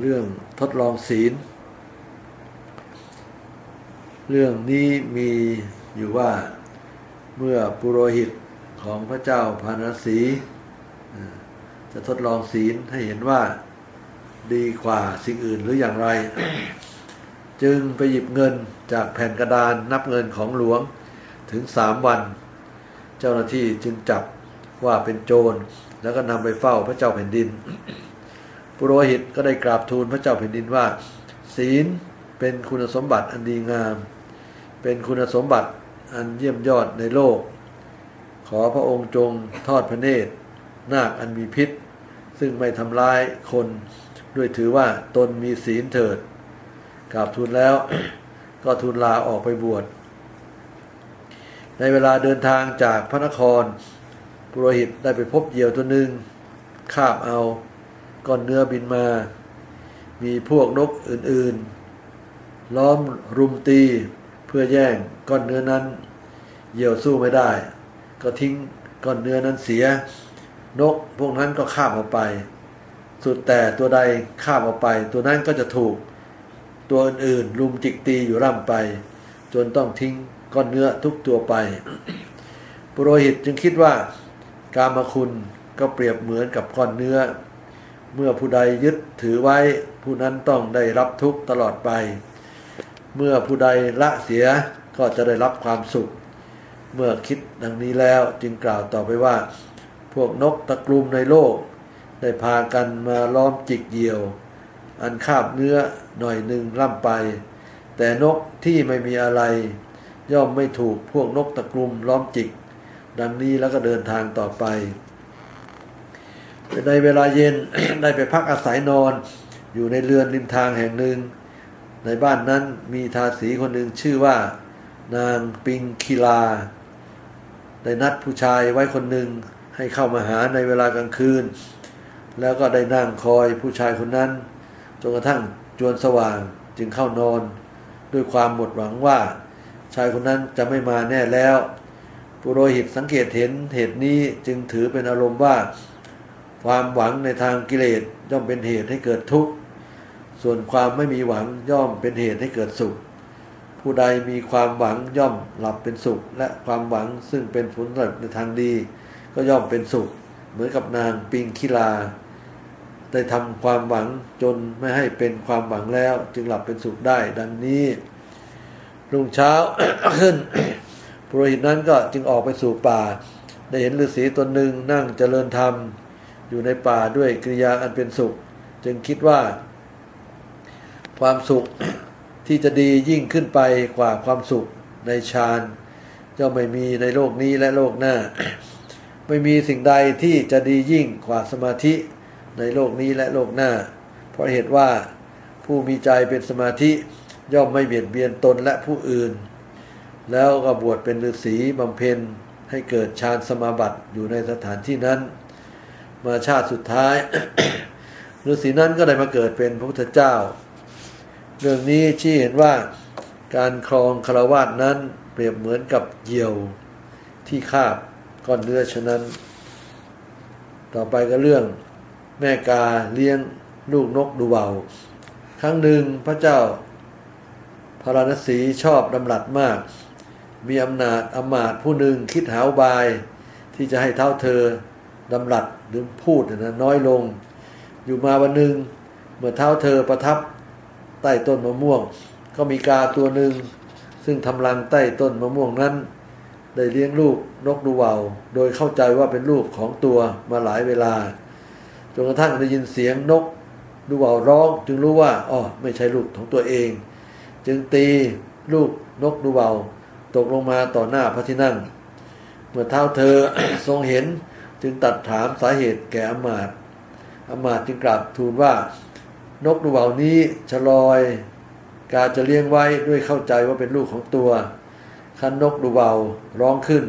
เรื่องทดลองศีล เรื่องนี้มีอยู่ว่าเมื่อปุโรหิตของพระเจ้าพานสีจะทดลองศีลให้เห็นว่าดีกว่าสิ่งอื่นหรืออย่างไร จึงไปหยิบเงินจากแผ่นกระดานนับเงินของหลวงถึงสามวัน เจ้าหน้าที่จึงจับว่าเป็นโจร แล้วก็นำไปเฝ้าพระเจ้าแผ่นดิน ปุโรหิตก็ได้กราบทูลพระเจ้าแผ่นดินว่า ศีลเป็นคุณสมบัติอันดีงาม เป็นคุณสมบัติอันเยี่ยมยอดในโลก ขอพระองค์จงทอดพระเนตร นาคอันมีพิษ ซึ่งไม่ทำร้ายคนด้วยถือว่าตนมีศีลเถิดกราบทูลแล้ว ก็ทูลลาออกไปบวชในเวลาเดินทางจากพระนครปุโรหิตได้ไปพบเหยี่ยวตัวหนึ่งคาบเอา ก้อนเนื้อบินมา มีพวกนกอื่นๆ ล้อมรุมตีเพื่อแย่งก้อนเนื้อนั้น เหยี่ยวสู้ไม่ได้ ก็ทิ้งก้อนเนื้อนั้นเสีย นกพวกนั้นก็คาบเอาไป สุดแต่ตัวใดคาบเอาไป ตัวนั้นก็จะถูก ตัวอื่นๆลุมจิกตีอยู่ร่ำไป จนต้องทิ้งก้อนเนื้อทุกตัวไปปุโรหิตจึงคิดว่า กามคุณก็เปรียบเหมือนกับก้อนเนื้อ เมื่อผู้ใดยึดถือไว้ ผู้นั้นต้องได้รับทุกข์ตลอดไป เมื่อผู้ใดละเสียก็จะได้รับความสุข เมื่อคิดดังนี้แล้วจึงกล่าวต่อไปว่า พวกนกตะกลุมในโลก ได้พากันมาล้อมจิกเหยี่ยว อันคาบเนื้อหน่อยหนึ่งล่ำไป แต่นกที่ไม่มีอะไร ย่อมไม่ถูกพวกนกตะกลุมล้อมจิก ดังนี้แล้วก็เดินทางต่อไป ในเวลาเย็นได้ไปพักอาศัยนอน อยู่ในเรือนริมทางแห่งหนึ่ง ในบ้านนั้นมีทาสีคนหนึ่งชื่อว่า นางปิงคีลา ได้นัดผู้ชายไว้คนหนึ่งให้เข้ามาหาในเวลากลางคืน แล้วก็ได้นั่งคอยผู้ชายคนนั้นจนกระทั่งจวนสว่างจึงเข้านอน ด้วยความหมดหวังว่า ชายคนนั้นจะไม่มาแน่แล้ว ปุโรหิตสังเกตเห็นเหตุนี้จึงถือเป็นอารมณ์ว่า ความหวังในทางกิเลสย่อมเป็นเหตุให้เกิดทุกข์ ส่วนความไม่มีหวังย่อมเป็นเหตุให้เกิดสุข ผู้ใดมีความหวังย่อมหลับเป็นสุข และความหวังซึ่งเป็นผลสำเร็จในทางดี ก็ย่อมเป็นสุข เหมือนกับนางปิงคิลา ได้ทำความหวังจนไม่ให้เป็นความหวังแล้ว จึงหลับเป็นสุขได้ดังนี้รุ่งเช้าขึ้นปุโรหิตนั้นก็จึงออกไปสู่ป่า ได้เห็นฤาษีตนหนึ่งนั่งเจริญธรรม อยู่ในป่าด้วยกิริยาอันเป็นสุข จึงคิดว่า ความสุขที่จะดียิ่งขึ้นไปกว่าความสุขในฌานย่อมไม่มีในโลกนี้และโลกหน้า ไม่มีสิ่งใดที่จะดียิ่งกว่าสมาธิในโลกนี้และโลกหน้า เพราะเหตุว่าผู้มีใจเป็นสมาธิย่อมไม่เบียดเบียนตนและผู้อื่น แล้วก็บวชเป็นฤาษีบำเพ็ญให้เกิดฌานสมาบัติอยู่ในสถานที่นั้น มาชาติสุดท้ายฤาษีนั้นก็ได้มาเกิดเป็นพระพุทธเจ้า เรื่องนี้ชี้เห็นว่าการครองคารวาสนั้นเปรียบเหมือนกับเหยี่ยวที่คาบก้อนเนื้อฉะนั้น ต่อไปก็เรื่องแม่กาเลี้ยงลูกนกดูเบาครั้งหนึ่งพระเจ้าพาราณสีชอบดำรัสมาก มีอำนาจอำมาตผู้หนึ่งคิดหาอุบาย ที่จะให้เท่าเธอ ดำรัสหรือพูดนะน้อยลง อยู่มาวันหนึ่งเมื่อเท้าเธอประทับใต้ต้นมะม่วง ก็มีกาตัวหนึ่ง ซึ่งทำรังใต้ต้นมะม่วงนั้น ได้เลี้ยงลูกนกดูเวาวโดยเข้าใจว่าเป็นลูกของตัวมาหลายเวลาจนกระทั่งได้ยินเสียงนกดูเวาวร้อง จึงรู้ว่าอ๋อไม่ใช่ลูกของตัวเอง จึงตีลูกนกดูเวาวตกลงมาต่อหน้าพระที่นั่ง เมื่อเท้าเธอทรงเห็น จึงตัดถามสาเหตุแก่อมาตอมาตจึงกราบทูลว่า นกดูเบานี้ชลอย กาจะเลี้ยงไว้ด้วยเข้าใจว่าเป็นลูกของตัวคันนกดูเบาร้องขึ้น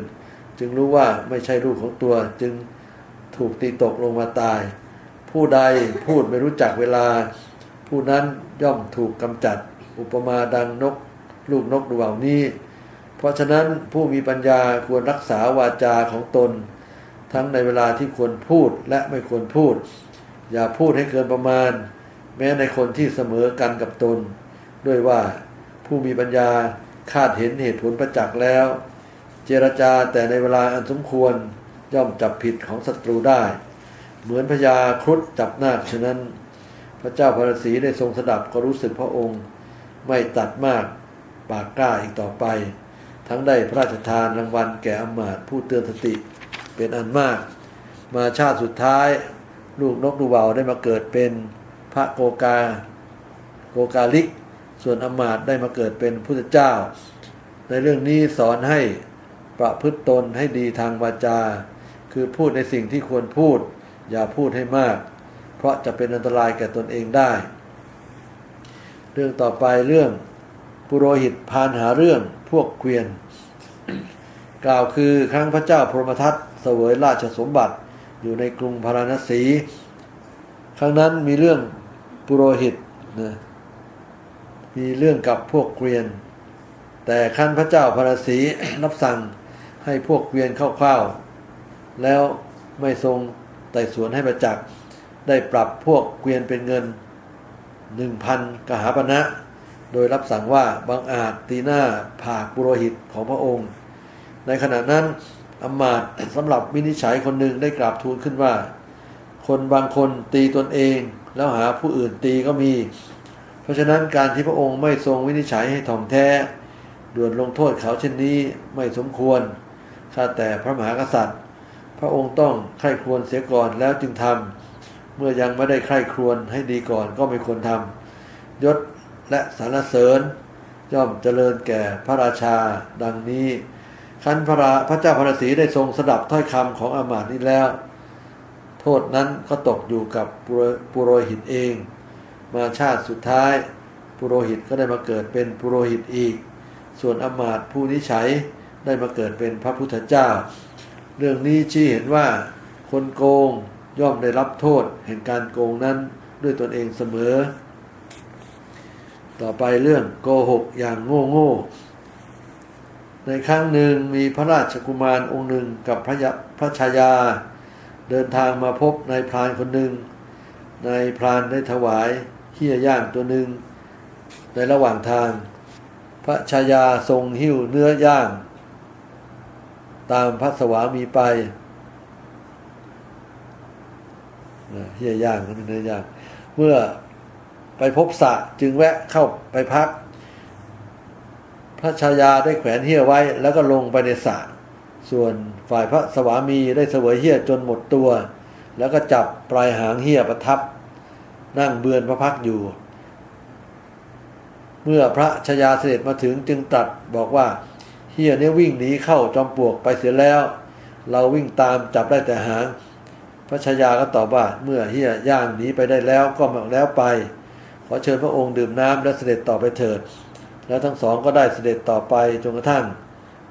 จึงรู้ว่าไม่ใช่ลูกของตัว จึงถูกตีตกลงมาตาย ผู้ใดพูดไม่รู้จักเวลา ผู้นั้นย่อมถูกกำจัด อุปมาดังนก ลูกนกดูเบานี้ เพราะฉะนั้นผู้มีปัญญาควรรักษาวาจาของตน ทั้งในเวลาที่ควรพูดและไม่ควรพูด อย่าพูดให้เกินประมาณ แม้ในคนที่เสมอกันกับตน ด้วยว่าผู้มีปัญญาคาดเห็นเหตุผลประจักษ์แล้ว เจรจาแต่ในเวลาอันสมควรย่อมจับผิดของศัตรูได้ เหมือนพญาครุฑจับนาคฉะนั้น พระเจ้าพระศรีได้ทรงสดับก็รู้สึกพระองค์ ไม่ตัดมากปากกล้าอีกต่อไป ทั้งได้พระราชทานรางวัลแก่อมาตย์ผู้เตือนสติ เป็นอันมาก มาชาติสุดท้าย ลูกนกดูเบาได้มาเกิดเป็นพระโกกาโกกาลิก ส่วนอมาตได้มาเกิดเป็นพุทธเจ้า ในเรื่องนี้สอนให้ประพฤติตนให้ดีทางวาจา คือพูดในสิ่งที่ควรพูด อย่าพูดให้มาก เพราะจะเป็นอันตรายแก่ตนเองได้ เรื่องต่อไปเรื่องปุโรหิตพานหาเรื่องพวกเกวียน กล่าวคือครั้งพระเจ้าพรหมทัตเสวยราชสมบัติอยู่ในกรุงพาราณสี ครั้งนั้นมีเรื่องปุโรหิตนะมีเรื่องกับพวกเกวียน แต่ขั้นพระเจ้าพาราสีรับสั่งให้พวกเกวียนเข้าๆแล้วไม่ทรงไต่สวนให้ประจักษ์ได้ปรับพวกเกวียนเป็นเงินหนึ่งพันกหาปณะโดยรับสั่งว่าบางอาจตีหน้าผากปุโรหิตของพระองค์ ในขณะนั้นอำมาตย์สำหรับวินิจฉัยคนหนึ่งได้กราบทูลขึ้นว่า คนบางคนตีตนเอง แล้วหาผู้อื่นตีก็มี เพราะฉะนั้นการที่พระองค์ไม่ทรงวินิจฉัยให้ถ่องแท้ด่วนลงโทษเขาเช่นนี้ไม่สมควรข้าแต่พระมหากษัตริย์ พระองค์ต้องใคร่ควญเสียก่อนแล้วจึงทำเมื่อยังไม่ได้ใคร่ครวญให้ดีก่อนก็ไม่ควรทำยศและสรรเสริญ ย่อมเจริญแก่พระราชาดังนี้ คันพระพระเจ้าพระศรีได้ทรงสดับถ้อยคำของอามาตย์นี้แล้ว โทษนั้นก็ตกอยู่กับปุโรหิตเอง มาชาติสุดท้ายปุโรหิตก็ได้มาเกิดเป็นปุโรหิตอีก ส่วนอามาตย์ผู้นิชัยได้มาเกิดเป็นพระพุทธเจ้า เรื่องนี้ชี้เห็นว่า คนโกงย่อมได้รับโทษแห่งการโกงนั้นด้วยตนเองเสมอ ต่อไปเรื่องโกหกอย่างโง่โง่ ในครั้งหนึ่งมีพระราชกุมารองค์หนึ่งกับพระยะพระชายา เดินทางมาพบนายพรานคนหนึ่งนายพรานได้ถวายเหี้ยย่างตัวหนึ่งในระหว่างทาง พระชายาทรงหิ้วเนื้อย่าง ตามพระสวามีไปเหี้ยย่างนั่นเนื้อย่าง เมื่อไปพบสะจึงแวะเข้าไปพัก พระชายาได้แขวนเหี้ยไว้แล้วก็ลงไปในสระส่วนฝ่ายพระสวามีได้เสวยเหี้ยจนหมดตัว แล้วก็จับปลายหางเหี้ยประทับ นั่งเบือนพระพักอยู่ เมื่อพระชายาเสด็จมาถึงจึงตรัสบอกว่าเหี้ยเนี่ยวิ่งหนีเข้าจอมปลวกไปเสียแล้ว เราวิ่งตามจับได้แต่หาง พระชายาก็ตอบว่าเมื่อเหี้ยย่างหนีไปได้แล้วก็มาแล้วไป ขอเชิญพระองค์ดื่มน้ำและเสด็จต่อไปเถิด แล้วทั้งสองก็ได้เสด็จต่อไปจนกระทั่ง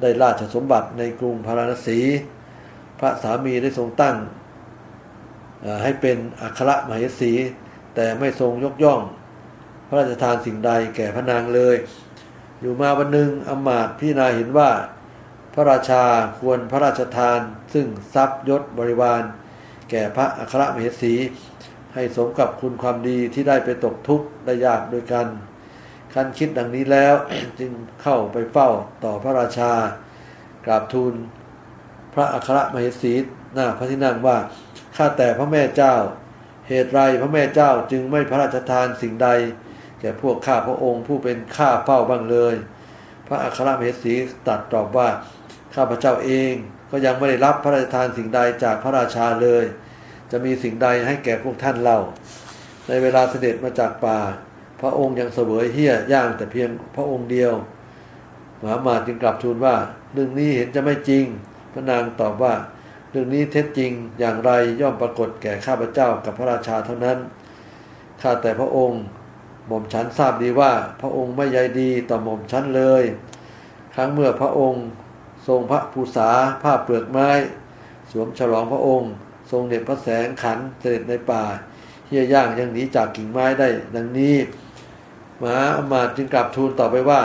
ได้ราชสมบัติในกรุงพาราณสี พระสามีได้ทรงตั้งให้เป็นอัครมเหสี แต่ไม่ทรงยกย่อง พระราชทานสิ่งใดแก่พระนางเลย อยู่มาวันหนึ่งอมาตพี่นาเห็นว่า พระราชาควรพระราชทาน ซึ่งทรัพย์ยศบริวาร แก่พระอัครมเหสี ให้สมกับคุณความดีที่ได้ไปตกทุกข์ได้ยากโดยกัน คันคิดดังนี้แล้ว จึงเข้าไปเฝ้าต่อพระราชา กราบทูลพระอัครมเหสีหน้าพระที่นั่งว่าข้าแต่พระแม่เจ้า เหตุไรพระแม่เจ้าจึงไม่พระราชทานสิ่งใด แก่พวกข้าพระองค์ผู้เป็นข้าเฝ้าบ้างเลย พระอัครมเหสีตรัสตอบว่าข้าพระเจ้าเองก็ยังไม่ได้รับพระราชทานสิ่งใดจากพระราชาเลย จะมีสิ่งใดให้แก่พวกท่านเล่าในเวลาเสด็จมาจากป่า พระองค์ยังเสวยเฮี้ยย่างแต่เพียงพระองค์เดียวมหามาจึงกลับทูลว่า เรื่องนี้เห็นจะไม่จริง พระนางตอบว่า เรื่องนี้เท็จจริงอย่างไรย่อมปรากฏแก่ข้าพเจ้ากับพระราชาเท่านั้นข้าแต่พระองค์หม่อมฉันทราบดีว่า พระองค์ไม่ใยดีต่อหม่อมฉันเลย ครั้งเมื่อพระองค์ ทรงพระภูษาผ้าเปลือกไม้ สวมฉลองพระองค์ ทรงเด็ดพระแสงขันเสด็จในป่าเฮียย่างยังหนีจากกิ่งไม้ได้ดังนี้ มหาอมาตย์จึงกลับทูลต่อไปว่า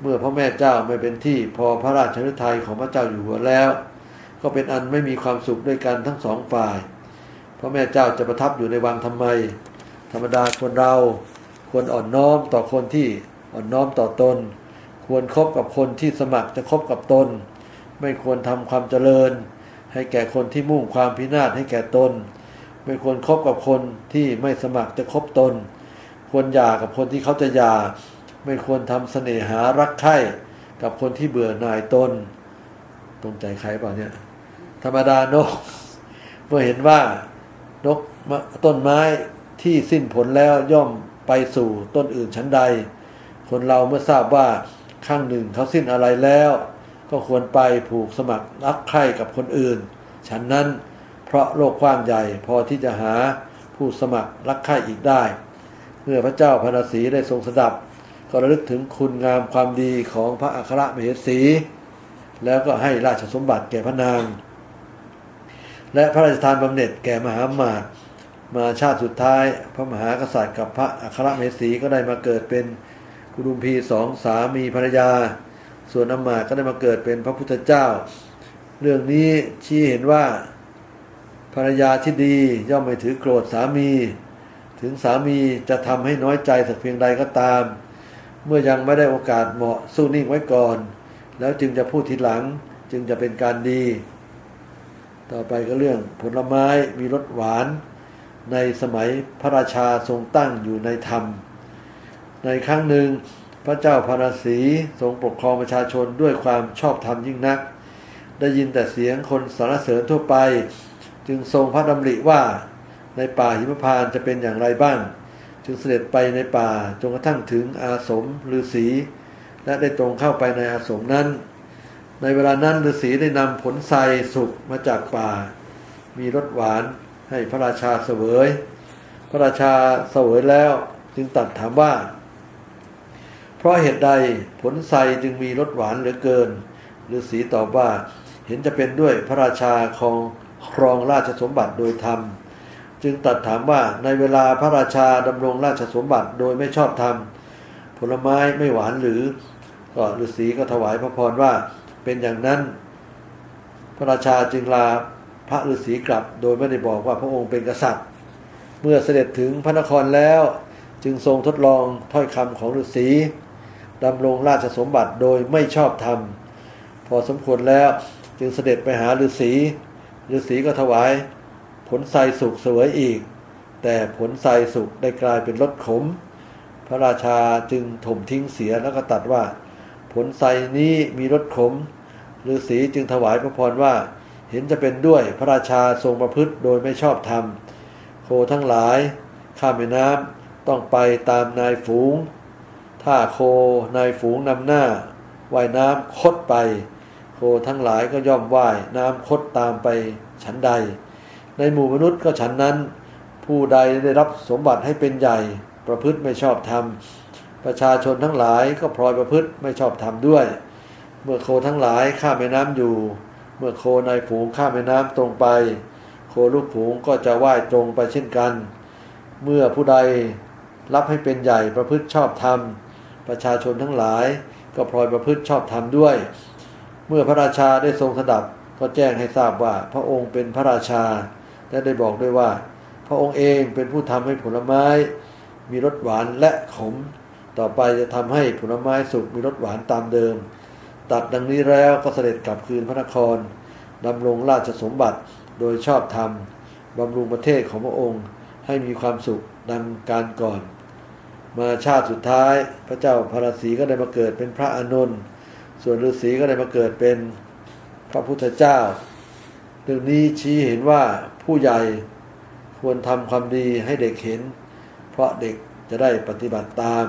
เมื่อพระแม่เจ้าไม่เป็นที่พอพระราชฤทัยของพระเจ้าอยู่หัวแล้ว ก็เป็นอันไม่มีความสุขด้วยกันทั้งสองฝ่าย พระแม่เจ้าจะประทับอยู่ในวังทำไม ธรรมดาคนเราควรอ่อนน้อมต่อคนที่อ่อนน้อมต่อตน ควรครบกับคนที่สมัครจะคบกับตน ไม่ควรทำความเจริญ ให้แก่คนที่มุ่งความพินาศให้แก่ตน ไม่ควรครบกับคนที่ไม่สมัครจะคบตน ควรหย่ากับคนที่เขาจะหย่า ไม่ควรทำเสน่หารักใคร่กับคนที่เบื่อหน่ายตนตรงใจใครเปล่าเนี่ย ธรรมดานก เมื่อเห็นว่านกต้นไม้ที่สิ้นผลแล้วย่อมไปสู่ต้นอื่นชั้นใด คนเราเมื่อทราบว่าข้างหนึ่งเขาสิ้นอะไรแล้ว ก็ควรไปผูกสมัครรักใคร่กับคนอื่น ฉันนั้นเพราะโลกกว้างใหญ่พอที่จะหาผู้สมัครรักใคร่อีกได้ เมื่อพระเจ้าพระนศีได้ทรงสดับ ก็ระลึกถึงคุณงามความดีของพระอัครมเหสี แล้วก็ให้ราชสมบัติแก่พระนาง และพระราชทานบำเหน็จแก่มหาอมาตมาชาติสุดท้าย พระมหากษัตริย์กับพระอัครมเหสีก็ได้มาเกิดเป็นกุดุมพีสองสามีภรรยา ส่วนอมาตก็ได้มาเกิดเป็นพระพุทธเจ้า เรื่องนี้ชี้เห็นว่าภรรยาที่ดีย่อมไม่ถือโกรธสามี ถึงสามีจะทำให้น้อยใจสักเพียงใดก็ตาม เมื่อยังไม่ได้โอกาสเหมาะสู้นิ่งไว้ก่อน แล้วจึงจะพูดทีหลังจึงจะเป็นการดี ต่อไปก็เรื่องผลไม้มีรสหวาน ในสมัยพระราชาทรงตั้งอยู่ในธรรม ในครั้งหนึ่งพระเจ้าพาราสีทรงปกครองประชาชนด้วยความชอบธรรมยิ่งนัก ได้ยินแต่เสียงคนสรรเสริญทั่วไป จึงทรงพระดำริว่า ในป่าหิมพานต์จะเป็นอย่างไรบ้าง จึงเสด็จไปในป่าจนกระทั่งถึงอาสมฤาษีและได้ตรงเข้าไปในอาสมนั้น ในเวลานั้นฤาษีได้นำผลไทรสุกมาจากป่า มีรสหวานให้พระราชาเสวย พระราชาเสวยแล้วจึงตัดถามว่า เพราะเหตุใดผลไทรจึงมีรสหวานเหลือเกินฤาษีตอบว่าเห็นจะเป็นด้วยพระราชาของครองราชสมบัติโดยธรรม จึงตัดถามว่าในเวลาพระราชาดำรงราชสมบัติโดยไม่ชอบธรรม ผลไม้ไม่หวานหรือก็ฤาษีก็ถวายพระพรว่าเป็นอย่างนั้น พระราชาจึงลาพระฤาษีกลับ โดยไม่ได้บอกว่าพระองค์เป็นกษัตริย์ เมื่อเสด็จถึงพระนครแล้ว จึงทรงทดลองถ้อยคำของฤาษีดำรงราชสมบัติโดยไม่ชอบธรรม พอสมควรแล้วจึงเสด็จไปหาฤาษีฤาษีก็ถวาย ผลไทรสุกเสวยอีก แต่ผลไทรสุกได้กลายเป็นรสขม พระราชาจึงถมทิ้งเสียแล้วก็ตัดว่า ผลไทรนี้มีรสขมฤาษีจึงถวายพระพรว่า เห็นจะเป็นด้วยพระราชาทรงประพฤติโดยไม่ชอบธรรมโคทั้งหลาย ข้ามแม่น้ำต้องไปตามนายฝูง ถ้าโคนายฝูงนำหน้าว่ายน้ำคดไป โคทั้งหลายก็ย่อมว่ายน้ำคดตามไปฉันใด ในหมู่มนุษย์ก็ฉันนั้น ผู้ใดได้รับสมบัติให้เป็นใหญ่ ประพฤติไม่ชอบธรรม ประชาชนทั้งหลายก็พลอยประพฤติไม่ชอบธรรมด้วย เมื่อโคทั้งหลายข้ามแม่น้ำอยู่ เมื่อโคนายฝูงข้ามแม่น้ำตรงไป โคลูกฝูงก็จะว่ายตรงไปเช่นกัน เมื่อผู้ใดรับให้เป็นใหญ่ประพฤติชอบธรรม ประชาชนทั้งหลายก็พลอยประพฤติชอบธรรมด้วย เมื่อพระราชาได้ทรงสดับก็แจ้งให้ทราบว่าพระองค์เป็นพระราชา และได้บอกด้วยว่า พระองค์เองเป็นผู้ทำให้ผลไม้มีรสหวานและขม ต่อไปจะทำให้ผลไม้สุกมีรสหวานตามเดิม ตัดดังนี้แล้วก็เสด็จกลับคืนพระนครดำรงราชสมบัติโดยชอบธรรมบำรุงประเทศของพระองค์ให้มีความสุขดังการก่อน มาชาติสุดท้ายพระเจ้าพระศีก็ได้มาเกิดเป็นพระอานนท์ส่วนฤาษีก็ได้มาเกิดเป็นพระพุทธเจ้า เรื่องนี้ชี้เห็นว่าผู้ใหญ่ควรทำความดีให้เด็กเห็น เพราะเด็กจะได้ปฏิบัติตาม